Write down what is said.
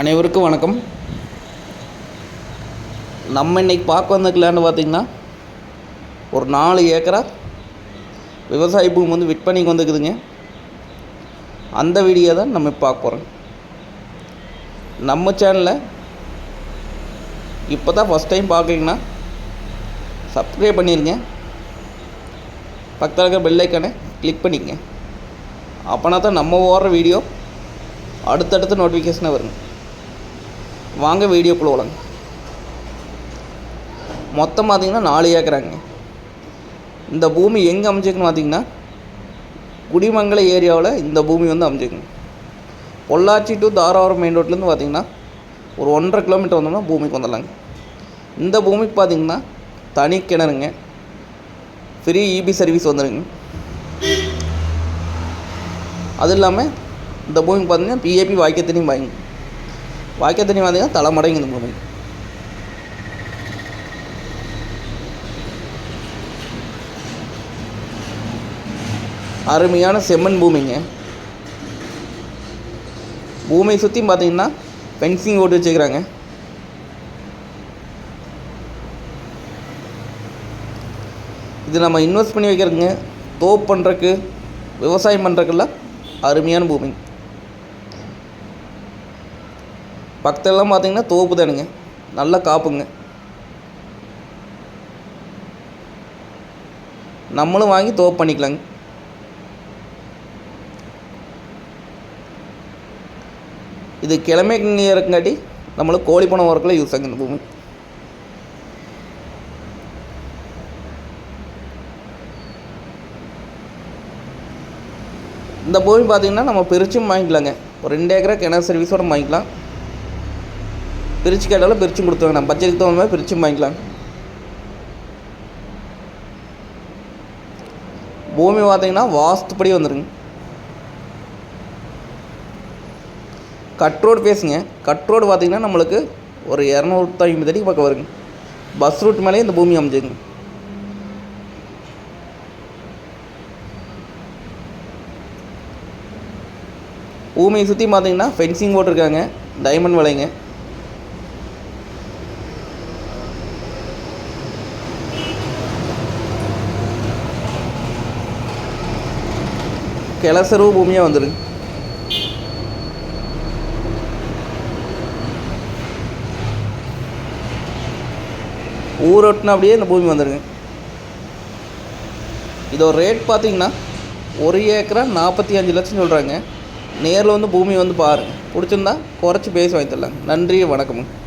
அனைவருக்கும் வணக்கம். நம்ம இன்னைக்கு பார்க்க வந்திருக்கலான்னு பார்த்தீங்கன்னா ஒரு நாலு ஏக்கரா விவசாய பூமி வந்து விற்பனைக்கு வந்துருக்குதுங்க. அந்த வீடியோ தான் நம்ம பார்க்க போகிறோம் நம்ம சேனலில் இப்போ தான் ஃபஸ்ட் டைம் பார்க்குறீங்கன்னா சப்ஸ்கிரைப் பண்ணிடுங்க பக்கத்தில் இருக்கிற பெல் கிளிக் பண்ணிக்கங்க. அப்போனா தான் நம்ம ஓடுற வீடியோ அடுத்தடுத்த நோட்டிஃபிகேஷனாக வருங்க வாங்க வீடியோக்குள்ளே போகலாங்க மொத்தம் பார்த்திங்கன்னா நாலு ஏக்கராங்க. இந்த பூமி எங்கே அமைஞ்சிருக்குன்னு பார்த்தீங்கன்னா குடிமங்கல ஏரியாவில் இந்த பூமி வந்து அமைஞ்சிருக்குங்க பொள்ளாச்சி டு தாராவரம் மெயின் ரோட்லேருந்து பார்த்தீங்கன்னா ஒரு ஒன்றரை கிலோமீட்டர் வந்தோம்னா பூமிக்கு வந்துடலாங்க. இந்த பூமிக்கு பார்த்தீங்கன்னா தனி கிணறுங்க. ஃப்ரீ இபி சர்வீஸ் வந்துடுங்க அது இல்லாமல் இந்த பூமிக்கு பார்த்தீங்கன்னா பிஏபி வாய்க்க தண்ணியும் வாங்கி வாய்க்கால் தண்ணி பார்த்தீங்கன்னா தலைமடைங்க இந்த பூமி அருமையான செம்மண் பூமிங்க. பூமியை சுற்றி பார்த்தீங்கன்னா ஃபென்சிங் ஓட்டு வச்சுக்கிறாங்க இது நம்ம இன்வெஸ்ட் பண்ணி வைக்கிறதுங்க. தோப் பண்ணுறக்கு விவசாயம் பண்ணுறக்குலாம் அருமையான பூமி. பக்கத்துலலாம் பார்த்தீங்கன்னா தோப்பு தானுங்க. நல்லா காப்புங்க. நம்மளும் வாங்கி தோப்பு பண்ணிக்கலாங்க. இது கிழமை இருக்கங்காட்டி நம்மளுக்கு கோழி பணம் ஒர்க்கில் யூஸ் ஆகுங்க இந்த பூமி. இந்த பூமி பார்த்தீங்கன்னா நம்ம பிரிச்சும் வாங்கிக்கலாங்க. ஒரு ரெண்டு ஏக்கரா கிணறு சர்வீஸோட வாங்கிக்கலாம். பிரித்து கேட்டாலும் பிரிச்சும் கொடுத்துருவாங்க. நம்ம பட்ஜெட்டுக்கு தகுந்த மாதிரி பிரிச்சும் வாங்கிக்கலாம். பூமி பார்த்தீங்கன்னா வாஸ்துப்படி வந்துருங்க கட் ரோடு பேசுங்க. கட் ரோடு பார்த்தீங்கன்னா நம்மளுக்கு ஒரு இரநூத்தி ஐம்பது அடிக்கு பக்கம் வருங்க. பஸ் ரூட் மேலேயே இந்த பூமி அமைஞ்சுங்க பூமியை சுற்றி பார்த்தீங்கன்னா ஃபென்சிங் போட்டிருக்காங்க. டைமண்ட் வலைங்க. கிளசரு பூமியாக வந்துடுங்க ஊரொட்டினா அப்படியே இந்த பூமி வந்துடுங்க இதோட ரேட் பார்த்தீங்கன்னா ஒரு ஏக்கரா நாற்பத்தி அஞ்சு லட்சம் சொல்கிறாங்க நேரில் வந்து பூமி வந்து பாருங்கள் பிடிச்சிருந்தா குறைச்சி பேசி வாங்கி தரலாங்க நன்றி வணக்கமுங்க.